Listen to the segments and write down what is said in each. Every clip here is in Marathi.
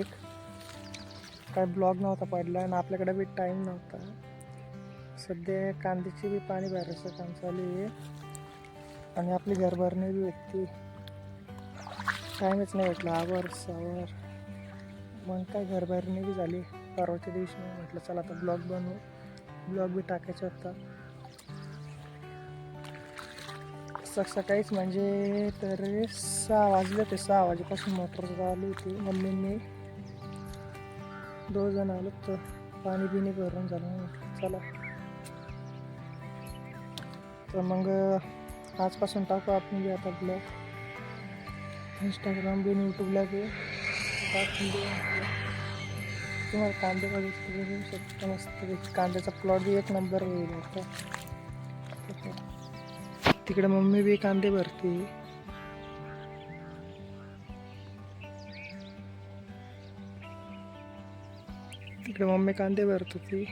एक काय ब्लॉग नव्हता पडला आणि आपल्याकडे बी टाईम नव्हता. सध्या कांद्याची बी पाणी भरायचं काम चालू आहे. आणि आपली घरभरणी बी व्यक्ती टाईमच नाही भेटला. आवर सावर मग काय घरभरणी बी झाली. परवाच्या दिवशी म्हटलं चला आता ब्लॉग बनवू. ब्लॉग बी टाकायचा होता. सकाळीच म्हणजे तर सहा वाजले ते सहा वाजेपासून मोटर चालू होती. मम्मींनी दोन जण आलो तर पाणी बिणी भरून झालं. मग म्हटलं चला. तर मग आजपासून टाकू आपण बी आता ब्लॉग इंस्टाग्राम बिन यूट्यूबला बी. टाकून तुम्हाला कांदे बघितले बघू मस्त कांद्याचा प्लॉट बी एक नंबर होईल आता. तिकडे मम्मी बी कांदे भरते. तिकडे मम्मी कांदे भरत होती.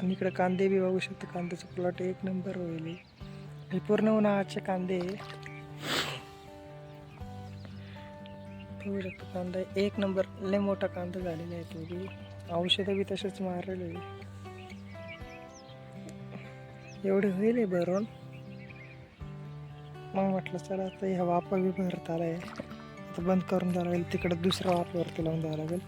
आणि इकडे कांदे बी बघू शकतो कांद्याचं प्लॉट एक नंबर होईल. हे. पूर्ण उन्हाळ्याचे कांदे. बघू शकतो कांदा एक नंबर लय मोठा कांदा झालेला आहे तो बी. औषधं बी तसेच मारलेले एवढे होईल हे भरून. मग म्हटलं चला आता ह्या वापा बी भरत आहे आता बंद करून द्यावं लागेल. तिकडं दुसरा वापरती लावून द्यावं लागेल.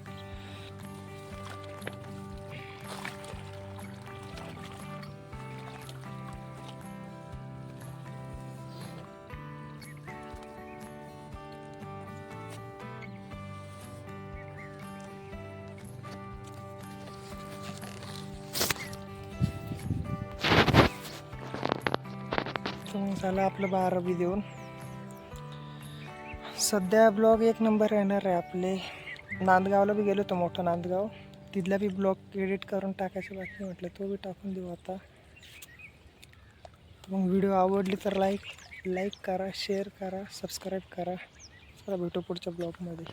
मग झालं आपलं बारावी देऊन. सध्या ब्लॉग एक नंबर येणार आहे आपले. नांदगावला बी गेलो होतो मोठं नांदगाव. तिथला बी ब्लॉग एडिट करून टाकायचं बाकी म्हटलं तो बी टाकून देऊ आता. मग व्हिडिओ आवडली तर लाईक लाईक करा शेअर करा सबस्क्राईब करा. चला भेटू पुढच्या ब्लॉगमध्ये.